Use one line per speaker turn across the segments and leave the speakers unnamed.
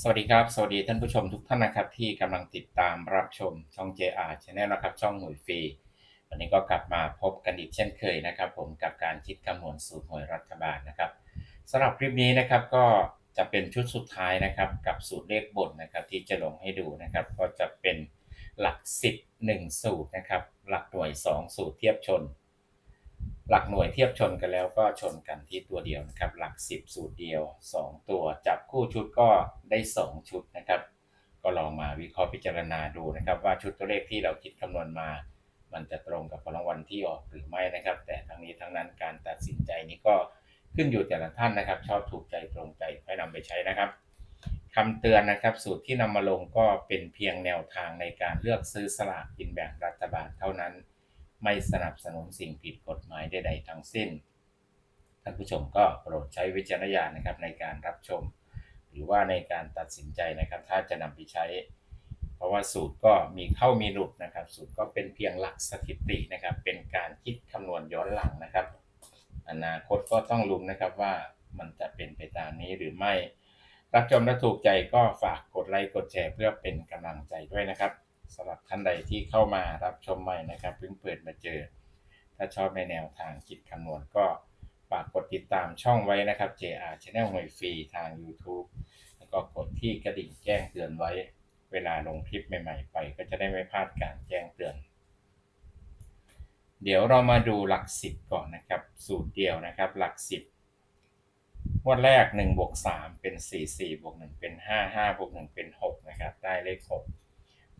สวัสดีครับ สวัสดีท่านผู้ชมทุกท่านนะครับ ที่กำลังติดตามรับชมช่อง JR Channel นะครับ ช่องหวยฟรี วันนี้ก็กลับมาพบกันอีกเช่นเคยนะครับ ผมกับการคิดคำนวณสูตรหวยรัฐบาลนะครับสำหรับคลิปนี้นะครับก็จะเป็นชุดสุดท้ายนะครับ กับสูตรเลขบนนะครับ ที่จะลงให้ดูนะครับ ก็จะเป็นหลัก 10 1 สูตรนะครับ หลักหน่วย 2 สูตรเทียบชน หลักหน่วยเทียบชนกันแล้วก็ชนกันที่ตัวเดียวนะครับ หลัก 10 สูตรเดียว 2 ตัวจับคู่ชุดก็ได้ 2 ชุดนะครับ ก็ลองมาวิเคราะห์พิจารณาดูนะครับ ว่าชุดตัวเลขที่เราคิดคำนวณมา มันจะตรงกับรางวัลที่ออกหรือไม่นะครับ แต่ทั้งนี้ทั้งนั้นการตัดสินใจนี้ก็ขึ้นอยู่แต่ละท่านนะครับ ชอบถูกใจตรงใจให้นำไปใช้นะครับคำเตือนนะครับ สูตรที่นำมาลงก็เป็นเพียงแนวทางในการเลือกซื้อสลากกินแบ่งรัฐบาลเท่านั้น ไม่สนับสนุนสิ่งผิดกฎหมายใดๆทั้งสิ้น ท่านผู้ชมก็โปรดใช้วิจารณญาณนะครับในการรับชม หรือว่าในการตัดสินใจนะครับ ถ้าจะนำไปใช้ เพราะว่าสูตรก็มีเข้ามีหลุดนะครับ สูตรก็เป็นเพียงหลักสถิตินะครับ เป็นการคิดคำนวณย้อนหลังนะครับ อนาคตก็ต้องลุ้นนะครับว่ามันจะเป็นไปตามนี้หรือไม่ รับชมและถูกใจก็ฝากกดไลค์กดแชร์เพื่อเป็นกำลังใจด้วยนะครับ สำหรับท่านใดที่เข้ามารับชมใหม่นะครับเพิ่งเปิดมาเจอ ถ้าชอบในแนวทางคิดคำนวณก็ฝากกดติดตามช่องไว้นะครับ JR Channel หวยฟรีทาง YouTube แล้วก็กดที่กระดิ่งแจ้งเตือนไว้ เวลาลงคลิปใหม่ ๆ ไป ก็จะได้ไม่พลาดการแจ้งเตือน เดี๋ยวเรามาดูหลักสิบก่อนนะครับ สูตรเดียวนะครับ หลักสิบงวดแรก1บวก3เป็น 4 4บวก1เป็น 5 5บวก1เป็น 6 นะครับ ได้เลข 6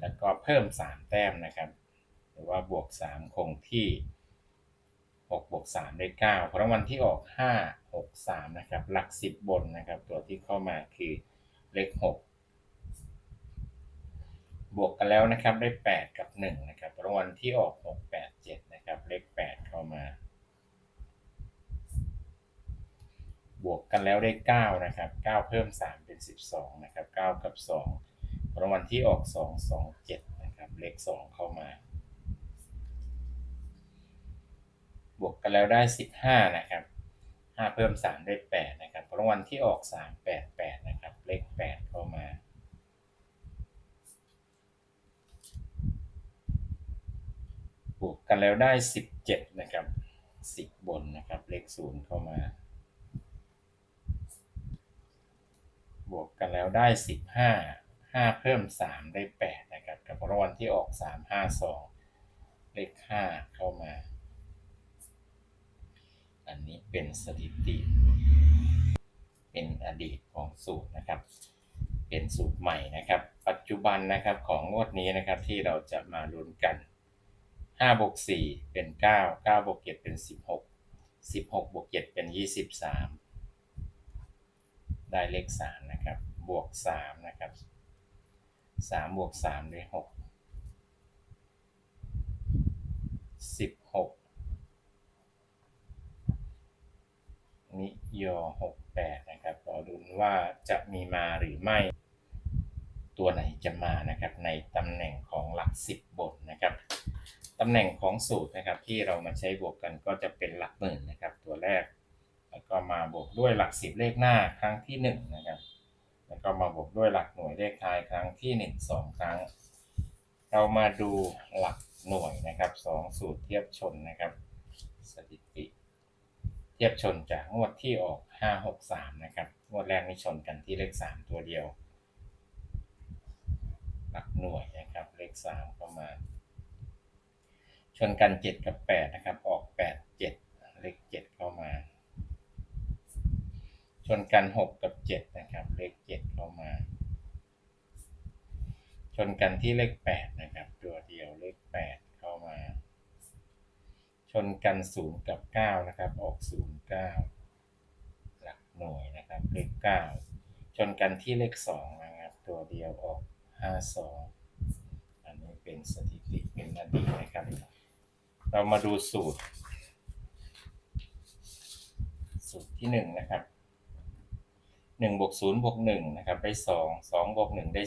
แล้วก็เพิ่ม 3 แต้มนะครับ หรือว่าบวก 3 คงที่ 6 บวก 3 ได้9เพราะรางวัลที่ออก 5 6 3 นะครับ หลัก 10 บนนะครับ ตัวที่เข้ามาคือเลข 6 บวกกันแล้วนะครับ ได้ 8 กับ 1 นะครับรางวัลที่ออก 6 8 7 นะครับ เลข 8 เข้ามา บวกกันแล้วได้ 9 นะครับ 9 เพิ่ม 3 เป็น 12 นะครับ 9 กับ 2 รางวัลที่ออก 2 2 7 นะครับ เลข 2 เข้ามา บวกกันแล้วได้ 15 นะครับ 5 เพิ่ม 3 ได้ 8 นะครับ รางวัลที่ออก 3 8 8 นะครับ เลข 8 เข้ามา บวกกันแล้วได้ 17 นะครับ 10 บนนะครับ เลข 0 เข้ามาบวกกันแล้วได้ 15 5 เพิ่ม 3 ได้ 8 นะครับ กับรางวัลที่ออก 3 5 2 เลข 5 เข้ามา อันนี้เป็นสถิติ เป็นอดีตของสูตรนะครับ เป็นสูตรใหม่นะครับ ปัจจุบันนะครับของงวดนี้นะครับที่เราจะมาลุ้นกัน5บวก4เป็น 9 9บวก7เป็น 16 16บวก7เป็น 23 ได้เลข 3 นะครับ บวก 3 นะครับ 3บวก3ได้6 16นิยอ68นะครับรอดุนว่าจะมีมาหรือไม่ตัวไหนจะมานะครับในตำแหน่งของหลัก10บบนนะครับตำแหน่งของสูตรนะครับที่เรามาใช้บวกกันก็จะเป็นหลักหมื่นนะครับ ตัวแรก แล้วก็มาบวกด้วยหลัก10เลขหน้าครั้งที่1นะครับ แล้วก็มาบวกด้วยหลักหน่วยเลขท้ายครั้งที่ 1 2 ครั้ง เรามาดูหลักหน่วยนะครับ 2 สูตรเทียบชนนะครับ สถิติ เทียบชนจากงวดที่ออก 563 นะครับ งวดแรกนี่ชนกันที่เลข 3 ตัวเดียว หลักหน่วยนะครับ เลข3เข้ามาชนกัน 7 กับ 8 นะครับ ออก 8 7 เลข 7 เข้ามา ชนกัน6กับ7นะครับ เลข7เข้ามา ชนกันที่เลข8นะครับ ตัวเดียวเลข8เข้ามา ชนกัน0กับ9นะครับ ออก0 9หลักหน่วยนะครับ เลข9ชนกันที่เลข2นะครับ ตัวเดียวออก5 2อันนี้เป็นสถิติเป็นอดีตนะครับ เรามาดูสูตร สูตรที่1นะครับ 1บวก0บวก1นะครับได้ 2 2บวก1ได้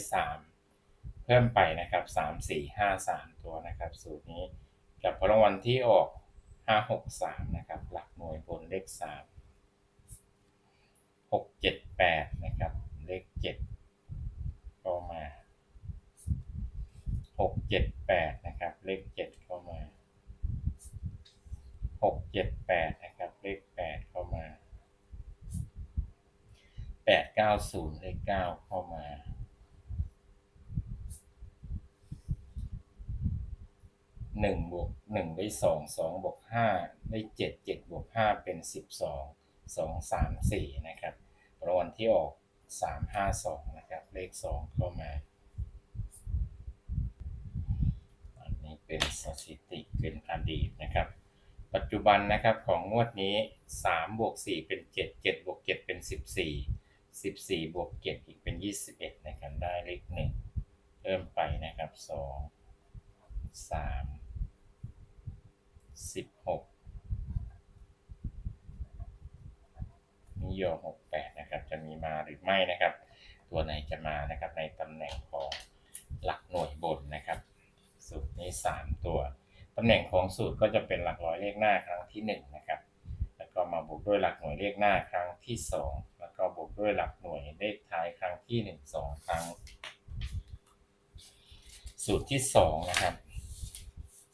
3 เพิ่มไปนะครับ 3 4 5 3 ตัวนะครับ สูตรนี้กับพลังวันที่ออก 5 6 3นะครับหลักหน่วยบนเลข 3 6 7 8นะครับเลข 7 เข้ามา 6 7 8นะครับเลข 7 เข้ามา 6 7 8 แปดเก้าศูนย์เลขเก้าเข้ามา หนึ่งบวกหนึ่งได้สองสองบวกห้าได้เจ็ดเจ็ดบวกห้าเป็นสิบสองสองสามสี่นะครับรางวัลที่ออกสามห้าสองนะครับ เลขสองเข้ามา อันนี้เป็นสถิติเป็นอดีตนะครับปัจจุบันนะครับของงวดนี้ 3 บวก 4 เป็น 7 7 บวก 7 เป็น 14 14 บวก 7 อีกเป็น 21 นะครับ ได้เลข1เพิ่มไปนะครับ 2 3 16นิยม68 นะครับ จะมีมาหรือไม่นะครับ ตัวไหนจะมานะครับ ในตำแหน่งของหลักหน่วยบนนะครับ สูตรนี้ 3 ตัวตำแหน่งของสูตรก็จะเป็นหลักร้อยเลขหน้าครั้งที่ 1 นะครับ แล้วก็มาบวกด้วยหลักหน่วยเลขหน้าครั้งที่ 2 ก็บวกด้วยหลักหน่วยเลขท้ายครั้งที่ 1 2 ครั้ง สูตรที่ 2 นะครับ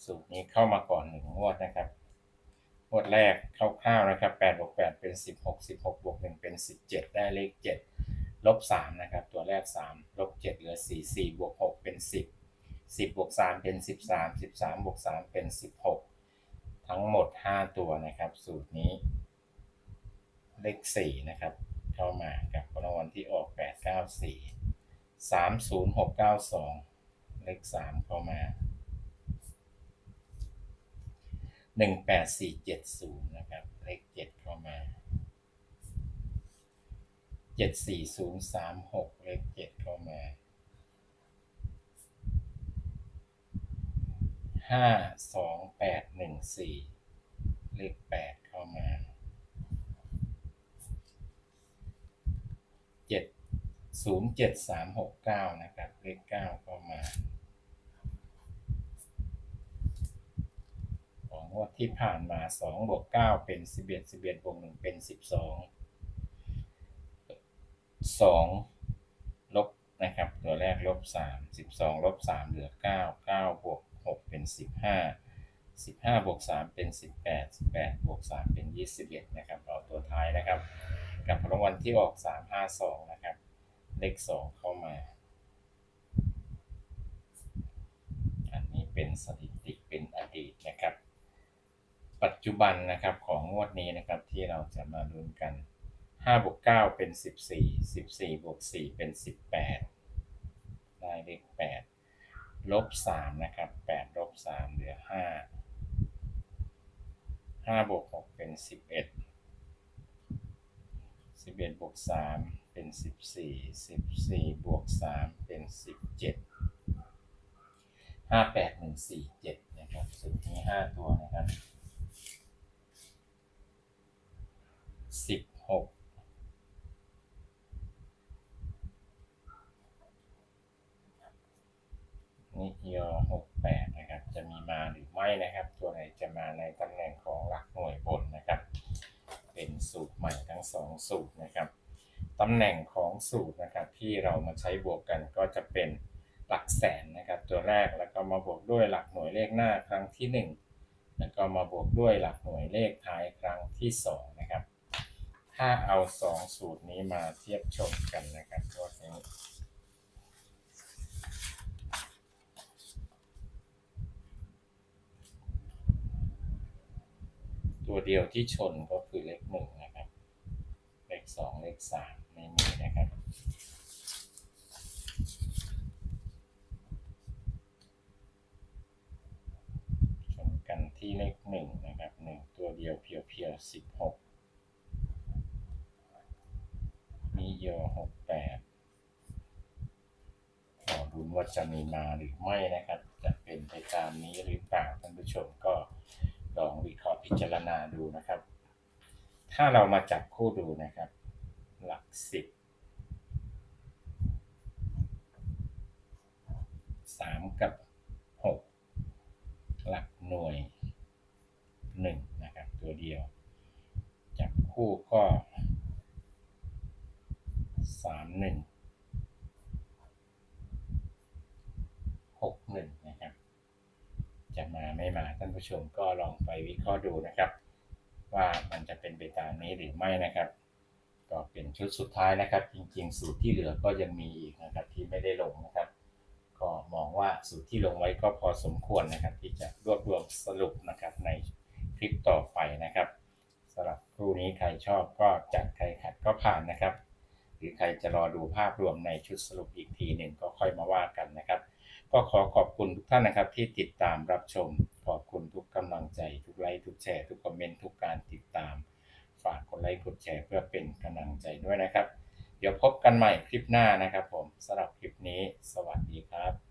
สูตรนี้เข้ามาก่อน1งวดนะครับงวดแรกคร่าวๆนะครับ8บวก8เป็น 16 16บวก1เป็น 17 ได้เลข 7 ลบ 3 นะครับ ตัวแรก 3 ลบ 7 เหลือ 4 4บวก6เป็น 10 10บวก3เป็น 13 13บวก3เป็น 16 ทั้งหมด 5 ตัวนะครับ สูตรนี้เลข4นะครับ เข้ามากับรางวัลที่ออก 894 30692 เลข 3 เข้ามา 18470 นะครับ เลข 7 เข้ามา 74036 เลข 7 เข้ามาห้าสองแปดหนึ่งสี่เลขแปดเข้ามาเจ็ด ศูนย์เจ็ดสามหกเก้านะครับ เลขเก้าเข้ามา ของงวดที่ผ่านมาสองบวกเก้าเป็นสิบเอ็ดสิบเอ็ดบวกหนึ่งเป็นสิบสองสองลบนะครับ ตัวแรกลบสามสิบสองลบสามเหลือเก้าเก้าบวกหกเป็นสิบห้าสิบห้าบวกสามเป็นสิบแปดสิบแปดบวกสามเป็นยี่สิบเอ็ดนะครับเอาตัวท้ายนะครับ กับรางวัลที่ออกสามห้าสองนะครับ เลขสองเข้ามา อันนี้เป็นสถิติเป็นอดีตนะครับ ปัจจุบันนะครับของงวดนี้นะครับที่เราจะมาลุ้นกัน5บวก9เป็น 14 14บวก4เป็น 18 ได้เลข8ลบ3นะครับ8ลบ3เหลือ 5 5บวก6เป็น 11 11บวก3 เป็น 14 14 บวก 3 เป็น 17 5 8 1 4 7 นะครับสูตรนี้ 5 ตัวนะครับ 16 นิยอ68 นะครับ จะมีมาหรือไม่นะครับ ตัวไหนจะมาในตำแหน่งของหลักหน่วยบนนะครับ เป็นสูตรใหม่ทั้งสองสูตรนะครับ ตำแหน่งของสูตรนะครับที่เรามาใช้บวกกันก็จะเป็นหลักแสนนะครับ ตัวแรกแล้วก็มาบวกด้วยหลักหน่วยเลขหน้าครั้งที่ 1 แล้วก็มาบวกด้วยหลักหน่วยเลขท้ายครั้งที่ 2 นะครับ ถ้าเอา 2 สูตรนี้มาเทียบชมกันนะครับก็นี้ตัวเดียวที่ชนก็คือเลขหนึ่ง สองเลขสามไม่มีนะครับชนกันที่เลขหนึ่งนะครับหนึ่งตัวเดียวเพียวๆสิบหกมีโยหกแปดขอรุ้นว่าจะมีมาหรือไม่นะครับ จะเป็นไปตามนี้หรือเปล่าท่านผู้ชมก็ลองวิเคราะห์พิจารณาดูนะครับ ถ้าเรามาจับคู่ดูนะครับ หลักสิบสามกับหกหลักหน่วยหนึ่งนะครับ ตัวเดียวจับคู่ก็สามหนึ่งหกหนึ่งนะครับ จะมาไม่มาท่านผู้ชมก็ลองไปวิเคราะห์ดูนะครับ ว่ามันจะเป็นไปตามนี้หรือไม่นะครับ ก็เป็นชุดสุดท้ายนะครับ จริงๆ สูตรที่เหลือก็ยังมีอีกนะครับที่ไม่ได้ลงนะครับ ก็มองว่าสูตรที่ลงไว้ก็พอสมควรนะครับ ที่จะรวบรวมสรุปนะครับในคลิปต่อไปนะครับสำหรับครู่นี้ใครชอบก็จัดใครขัดก็ผ่านนะครับ หรือใครจะรอดูภาพรวมในชุดสรุปอีกทีหนึ่งก็ค่อยมาว่ากันนะครับ ก็ขอขอบคุณทุกท่านนะครับ ที่ติดตามรับชมขอบคุณทุกกำลังใจ ทุกไลค์ทุกแชร์ทุกคอมเมนต์ทุกการติดตาม ฝากกดไลค์กดแชร์เพื่อเป็นกำลังใจด้วยนะครับ เดี๋ยวพบกันใหม่คลิปหน้านะครับผมสำหรับคลิปนี้ สวัสดีครับ